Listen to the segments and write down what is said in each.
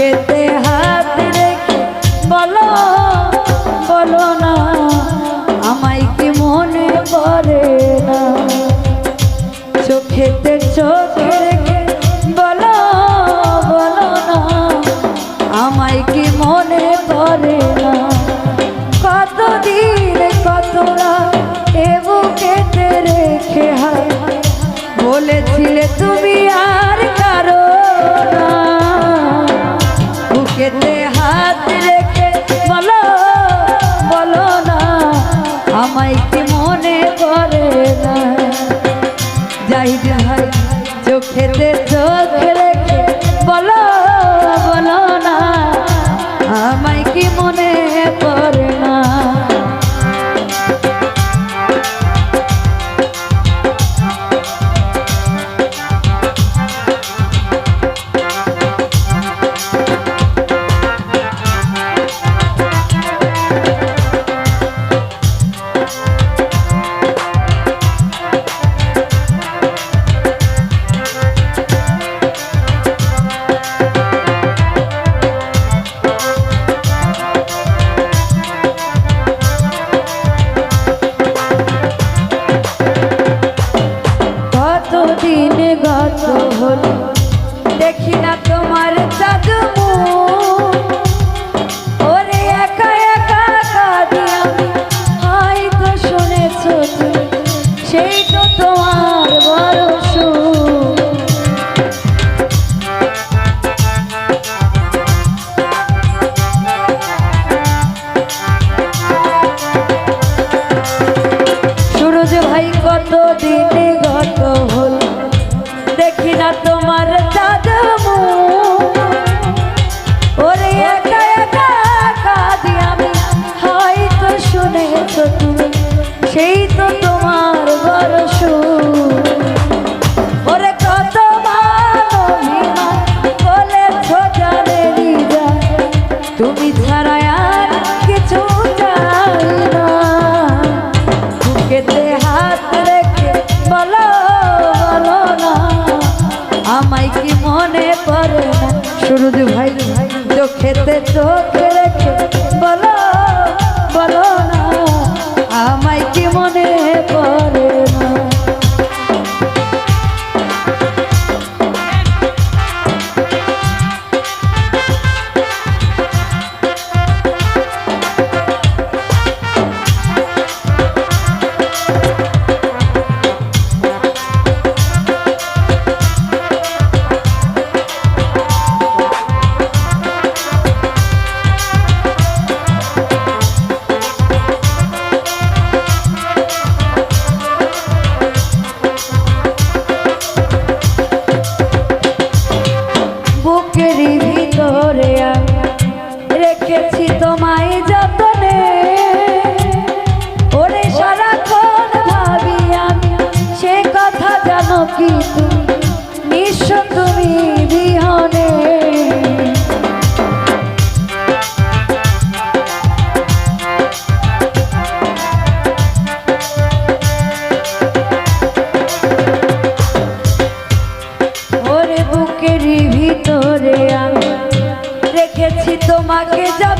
বুকেতে হাত রেখে বলো বলো না, আমায় মনে পড়ে চোখেতে চোখ রেখে বলো বলো না, আমায় মনে পড়ে না? কতদিন কতরা এ বুকেতে রেখে হায়? চোখেতে চোখে ভাই কত দিনে গত হল? দেখি না তোমার চাঁদ ওরে একা একা আমি। হয়তো শুনেছ তুমি, সেই তো তোমার ভিতরে আমি রেখেছি তোমাকে যাব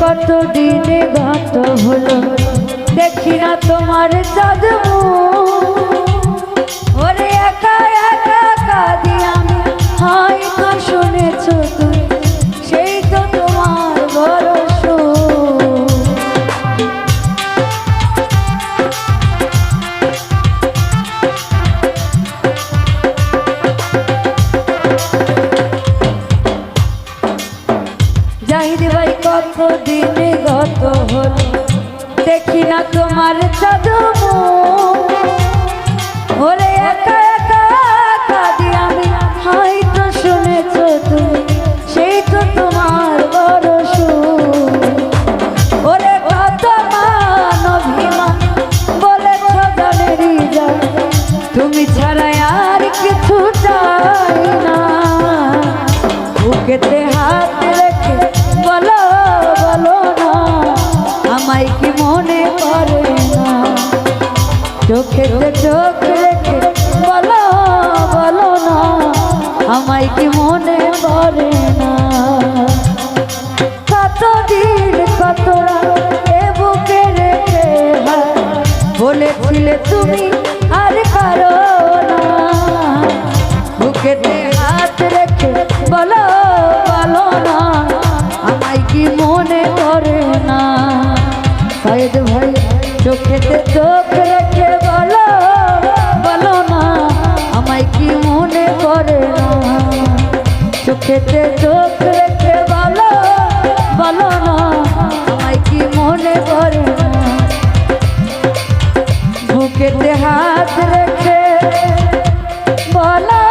কত দিনে গত হলো? দেখি না তোমার জাদু। ওরে একা একা কাঁদি আমি। হয় শুনেছ তো আমায় কি মনে বলে না? কত দিন কত এ বুকে রেখে বলেছিলে তুমি আর কারও হাত রেখে বলা